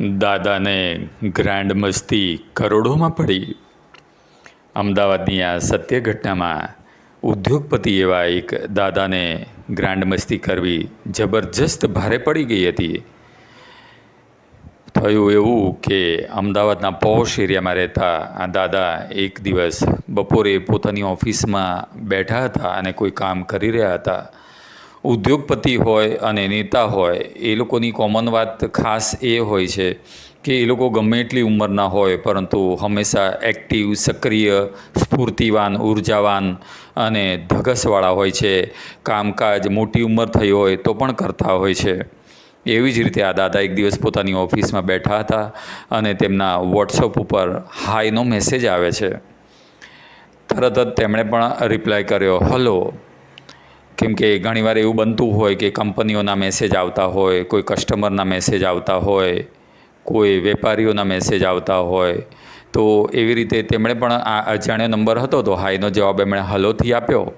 દાદાને ગ્રાન્ડ મસ્તી કરોડોમાં પડી. અમદાવાદની આ સત્ય ઘટનામાં ઉદ્યોગપતિ એવા એક દાદાને ગ્રાન્ડ મસ્તી કરવી જબરજસ્ત ભારે પડી ગઈ હતી. થયું એવું કે અમદાવાદના પોશ એરિયામાં રહેતા આ દાદા એક દિવસ બપોરે પોતાની ઓફિસમાં બેઠા હતા અને કોઈ કામ કરી રહ્યા હતા. ઉદ્યોગપતિ હોય અને નેતા હોય, એ લોકોની કોમન વાત ખાસ એ હોય છે કે એ લોકો ગમે એટલી ઉંમરના હોય, પરંતુ હંમેશા એક્ટિવ સક્રિય, સ્ફૂર્તિવાન, ઉર્જાવાન અને ધગસવાળા હોય છે. કામકાજ મોટી ઉંમર થઈ હોય તો પણ કરતા હોય છે. એવી જ રીતે આ દાદા એક દિવસ પોતાની ઓફિસમાં બેઠા હતા અને તેમના વોટ્સઅપ ઉપર હાયનો મેસેજ આવે છે. તરત જ તેમણે પણ રિપ્લાય કર્યો હલો કેમ કે ઘણીવાર એવું બનતું હોય કે કંપનીઓના મેસેજ આવતા હોય, કોઈ કસ્ટમરના મેસેજ આવતા હોય, કોઈ વેપારીઓના મેસેજ આવતા હોય. તો એવી રીતે તેમણે પણ આ અજાણ્યો નંબર હતો તો હાઈનો જવાબ એમણે હલોથી આપ્યો.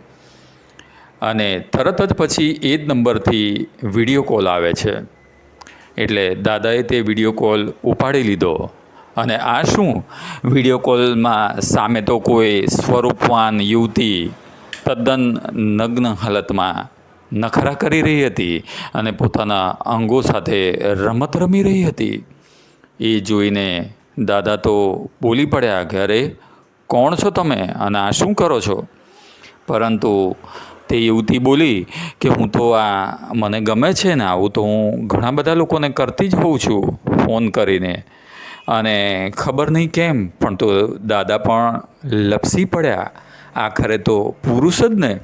અને તરત જ પછી એ જ નંબરથી વીડિયો કોલ આવે છે. એટલે દાદાએ તે વીડિયો કોલ ઉપાડી લીધો. અને આ શું? વીડિયો કોલમાં સામે તો કોઈ સ્વરૂપવાન યુવતી તદ્દન નગ્ન હાલતમાં નખરા કરી રહી હતી અને પોતાના અંગો સાથે રમત રમી રહી હતી. એ જોઈને દાદા તો બોલી પડ્યા કે અરે કોણ છો તમે? અને આ શું કરો છો? પરંતુ તે યુવતી બોલી કે, હું તો આ મને ગમે છે ને, આવું તો હું ઘણા બધા લોકોને કરતી જ હોઉં છું, ફોન કરીને. અને ખબર નહીં કેમ, પણ તો દાદા પણ લપસી પડ્યા. આખરે તો પુરુષ જ ને.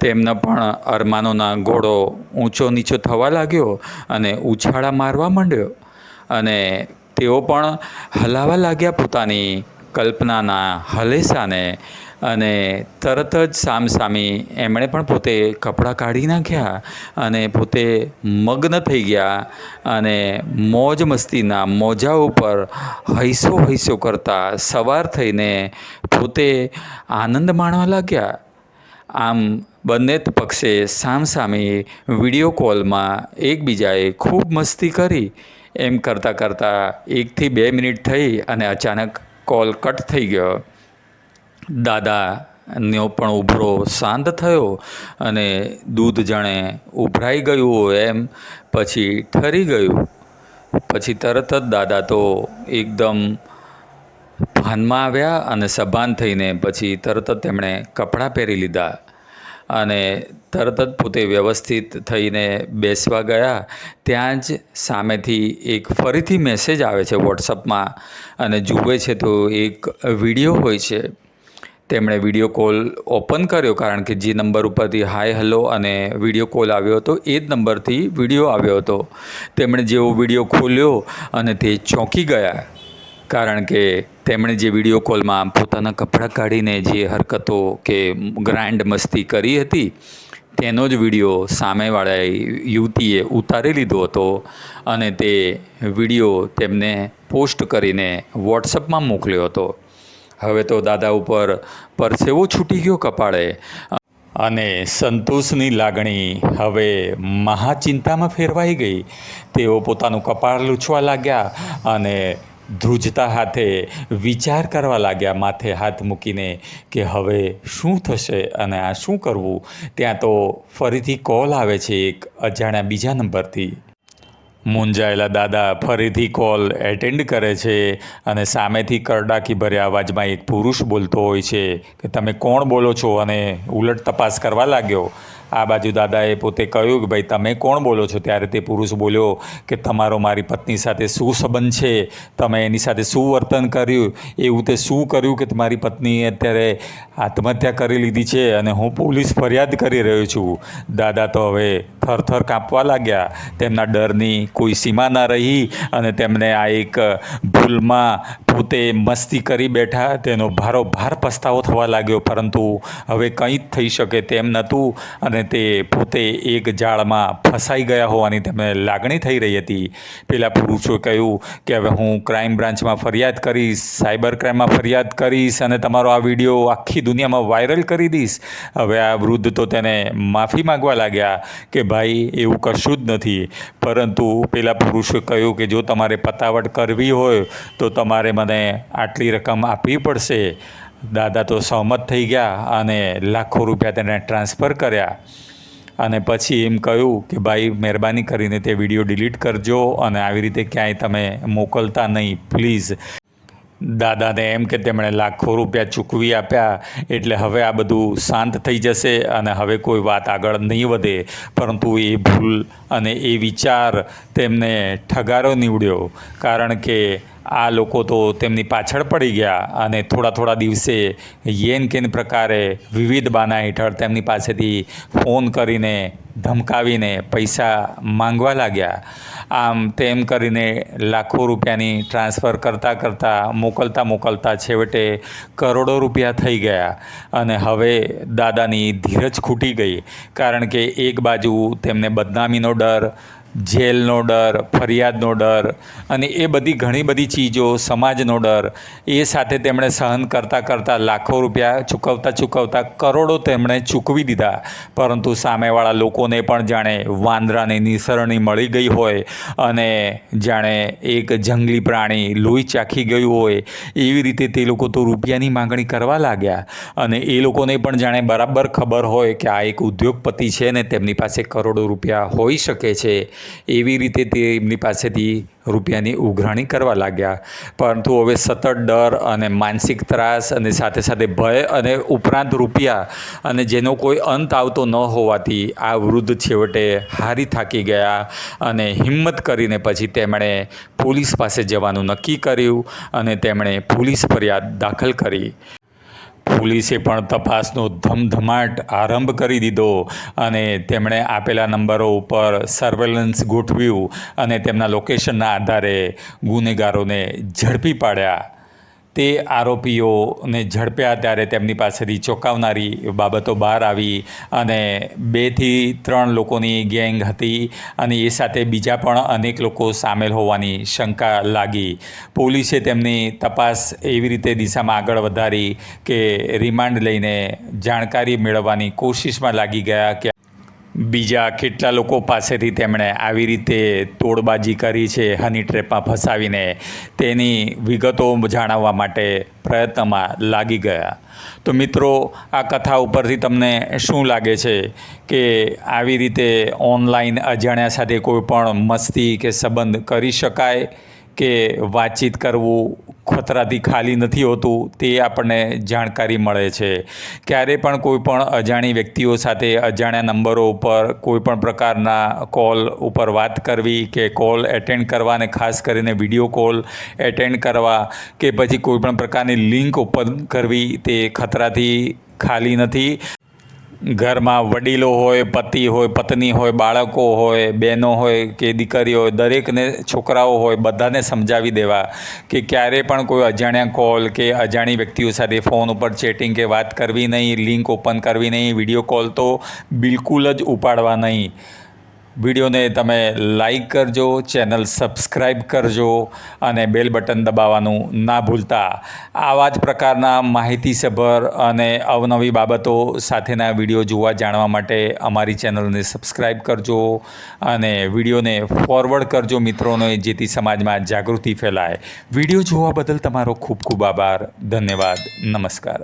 તેમના પણ અરમાનોના ઘોડો ઊંચો નીચો થવા લાગ્યો અને ઉછાળા મારવા માંડ્યો. અને તેઓ પણ હલાવા લાગ્યા પોતાની કલ્પનાના હલેસાને અને તરત જ સામસામી એમણે પણ પોતે કપડાં કાઢી નાખ્યા અને પોતે મગ્ન થઈ ગયા અને મોજ મસ્તીના મોજા ઉપર હૈસો હૈસો કરતા સવાર થઈને પોતે આનંદ માણવા લાગ્યા. આમ બંને પક્ષે સામસામે વીડિયો કોલમાં એકબીજાએ ખૂબ મસ્તી કરી. એમ કરતાં કરતાં એકથી બે મિનિટ થઈ અને અચાનક કોલ કટ થઈ ગયો. દાદાનો પણ ઉભરો શાંત થયો અને દૂધ જાણે ઉભરાઈ ગયું હોય એમ પછી ઠરી ગયું. પછી તરત જ દાદા તો એકદમ ભાનમાં આવ્યા અને સભાન થઈને પછી તરત જ તેમણે કપડાં પહેરી લીધા અને તરત જ પોતે વ્યવસ્થિત થઈને બેસવા ગયા. ત્યાં જ સામેથી એક ફરીથી મેસેજ આવે છે વોટ્સઅપમાં અને જુએ છે તો એક વીડિયો હોય છે. તેમણે વીડિયો કોલ ઓપન કર્યો કારણ કે જે નંબર ઉપરથી હાય હલો અને વીડિયો કોલ આવ્યો હતો, એ જ નંબરથી વીડિયો આવ્યો હતો. તેમણે જેવો વીડિયો ખોલ્યો અને તે ચોંકી ગયા કારણ કે તેમણે જે વીડિયો કોલમાં પોતાના કપડાં કાઢીને જે હરકતો કે ગ્રાન્ડ મસ્તી કરી હતી, તેનો જ વીડિયો સામેવાળા યુવતીએ ઉતારી લીધો હતો અને તે વીડિયો તેમને પોસ્ટ કરીને વોટ્સઅપમાં મોકલ્યો હતો. હવે તો દાદા ઉપર પરસેવો છૂટી ગયો કપાળે. અને સંતોષની લાગણી હવે મહાચિંતામાં ફેરવાઈ ગઈ. તેઓ પોતાનું કપાળ લૂછવા લાગ્યા અને ધ્રુજતા હાથે વિચાર કરવા લાગ્યા, માથે હાથ મૂકીને કે હવે શું થશે અને આ શું કરવું? ત્યાં તો ફરીથી કોલ આવે છે એક અજાણ્યા બીજા નંબરથી. મૂંઝાયેલા દાદા ફરીથી કોલ એટેન્ડ કરે છે અને સામેથી કરડાકી ભર્યા અવાજમાં એક પુરુષ બોલતો હોય છે કે તમે કોણ બોલો છો? અને ઉલટ તપાસ કરવા લાગ્યો. આ બાજુ દાદાએ પોતે કહ્યું કે ભાઈ, તમે કોણ બોલો છો? ત્યારે તે પુરુષ બોલ્યો કે, તમારો મારી પત્ની સાથે શું સંબંધ છે? તમે એની સાથે શું વર્તન કર્યું? એવું તે શું કર્યું કે તમારી પત્નીએ અત્યારે આત્મહત્યા કરી લીધી છે અને હું પોલીસ ફરિયાદ કરી રહ્યો છું? દાદા તો હવે થરથર કાંપવા લાગ્યા. તેમના ડરની કોઈ સીમા ના રહી અને તેમને આ એક ભૂલમાં પોતે મસ્તી કરી બેઠા. તેનો ભારોભાર પસ્તાવો થવા લાગ્યો, પરંતુ હવે કંઈ જ થઈ શકે તેમ નહોતું અને તે પોતે એક જાળમાં ફસાઈ ગયા હોવાની તેમને લાગણી થઈ રહી હતી. પેલા પુરુષોએ કહ્યું કે, હવે હું ક્રાઇમ બ્રાન્ચમાં ફરિયાદ કરીશ સાયબર ક્રાઇમમાં ફરિયાદ કરીશ અને તમારો આ વીડિયો આખી દુનિયામાં વાયરલ કરી દઈશ. હવે આ વૃદ્ધ તો તેને માફી માગવા લાગ્યા કે, ભાઈ, એવું કશું જ નથી. પરંતુ પેલા પુરુષોએ કહ્યું કે, જો તમારે પતાવટ કરવી હોય તો તમારે મને આટલી રકમ આપવી પડશે. દાદા તો સહમત થઈ ગયા અને લાખો રૂપિયા તેને ટ્રાન્સફર કર્યા. અને પછી એમ કહ્યું કે, ભાઈ, મહેરબાની કરીને તે વીડિયો ડિલીટ કરજો અને આવી રીતે ક્યાંય તમે મોકલતા નહીં, પ્લીઝ. દાદાને એમ કે, તેમણે લાખો રૂપિયા ચૂકવી આપ્યા, એટલે હવે આ બધું શાંત થઈ જશે અને હવે કોઈ વાત આગળ નહીં વધે. પરંતુ એ ભૂલ અને એ વિચાર તેમને ઠગારો નીવડ્યો. કારણ કે આ લોકો તો તેમની પાછળ પડી ગયા અને થોડા થોડા દિવસે યેન કેન પ્રકારે વિવિધ બાના હેઠળ તેમની પાસેથી ફોન કરીને ધમકાવીને પૈસા માંગવા લાગ્યા. આમ તેમ કરીને લાખો રૂપિયાની ટ્રાન્સફર કરતાં કરતાં મોકલતા મોકલતા છેવટે કરોડો રૂપિયા થઈ ગયા અને હવે દાદાની ધીરજ ખૂટી ગઈ કારણ કે એક બાજુ તેમને બદનામીનો ડર જેલનો ડર, ફરિયાદનો ડર અને એ બધી ઘણી બધી ચીજો, સમાજનો ડર, એ સાથે તેમણે સહન કરતાં કરતાં લાખો રૂપિયા ચૂકવતા ચૂકવતા કરોડો તેમણે ચૂકવી દીધા. પરંતુ સામેવાળા લોકોને પણ જાણે વાંદરાની નિસરણી મળી ગઈ હોય અને જાણે એક જંગલી પ્રાણી લોહી ચાખી ગયું હોય, એવી રીતે તે લોકો તો રૂપિયાની માગણી કરવા લાગ્યા. અને એ લોકોને પણ જાણે બરાબર ખબર હોય કે આ એક ઉદ્યોગપતિ છે ને તેમની પાસે કરોડો રૂપિયા હોઈ શકે છે. એવી રીતે તે એમની પાસેથી રૂપિયાની ઉઘરાણી કરવા લાગ્યા. પરંતુ હવે સતત ડર અને માનસિક ત્રાસ અને સાથે સાથે ભય અને ઉપરાંત રૂપિયા અને જેનો કોઈ અંત આવતો ન હોવાથી આ વૃદ્ધ છેવટે હારી થાકી ગયા અને હિંમત કરીને પછી તેમણે પોલીસ પાસે જવાનું નક્કી કર્યું અને તેમણે પોલીસ ફરિયાદ દાખલ કરી. પોલીસે પણ તપાસનો ધમધમાટ આરંભ કરી દીધો અને તેમણે આપેલા નંબરો ઉપર સર્વેલન્સ ગોઠવ્યું અને તેમના લોકેશનના આધારે ગુનેગારોને ઝડપી પાડ્યા. તે આરોપીઓને ઝડપ્યા ત્યારે તેમની પાસેથી ચોંકાવનારી બાબતો બહાર આવી અને બેથી ત્રણ લોકોની ગેંગ હતી અને એ સાથે બીજા પણ અનેક લોકો સામેલ હોવાની શંકા લાગી. પોલીસે તેમની તપાસ એવી રીતે દિશામાં આગળ વધારી કે રિમાન્ડ લઈને જાણકારી મેળવવાની કોશિશમાં લાગી ગયા કે બીજા કેટલા લોકો પાસેથી તેમણે આવી રીતે તોડબાજી કરી છે, હની ટ્રેપમાં ફસાવીને તેની વિગતો જાણવવા માટે પ્રયત્નમાં લાગી ગયા. તો મિત્રો, આ કથા ઉપરથી તમને શું લાગે છે કે આવી રીતે ઓનલાઈન અજાણ્યા સાથે કોઈ પણ મસ્તી કે સંબંધ કરી શકાય કે વાતચીત કરવું ખતરાથી ખાલી નથી હોતું, તે આપણને જાણકારી મળે છે. ક્યારે પણ કોઈ પણ અજાણી વ્યક્તિઓ સાથે અજાણ્યા નંબરો ઉપર કોઈ પણ પ્રકારના કોલ ઉપર વાત કરવી કે કોલ એટેન્ડ કરવા અને ખાસ કરીને વીડિયો કોલ એટેન્ડ કરવા કે પછી કોઈ પણ પ્રકારની લિંક ઓપન કરવી તે ખતરાથી ખાલી નથી. ઘરમાં વડીલો હોય, પતિ હોય, પત્ની હોય, બાળકો હોય, બહેનો હોય કે દીકરીઓ હોય, દરેકને છોકરાઓ હોય, બધાને સમજાવી દેવા કે ક્યારે પણ કોઈ અજાણ્યા કોલ કે અજાણી વ્યક્તિઓ સાથે ફોન ઉપર ચેટિંગ કે વાત કરવી નહીં, લિંક ઓપન કરવી નહીં, વીડિયો કોલ તો બિલકુલ જ ઉપાડવા નહીં. વિડીયોને તમે લાઈક કરજો, ચેનલ સબસ્ક્રાઈબ કરજો અને બેલ બટન દબાવવાનું ના ભૂલતા. આવા જ પ્રકારના માહિતીસભર અને અવનવી બાબતો સાથેના વીડિયો જોવા જાણવા માટે અમારી ચેનલને સબસ્ક્રાઈબ કરજો અને વિડીયોને ફોરવર્ડ કરજો મિત્રોને, જેથી સમાજમાં જાગૃતિ ફેલાય. વીડિયો જોવા બદલ તમારો ખૂબ ખૂબ આભાર. ધન્યવાદ. નમસ્કાર.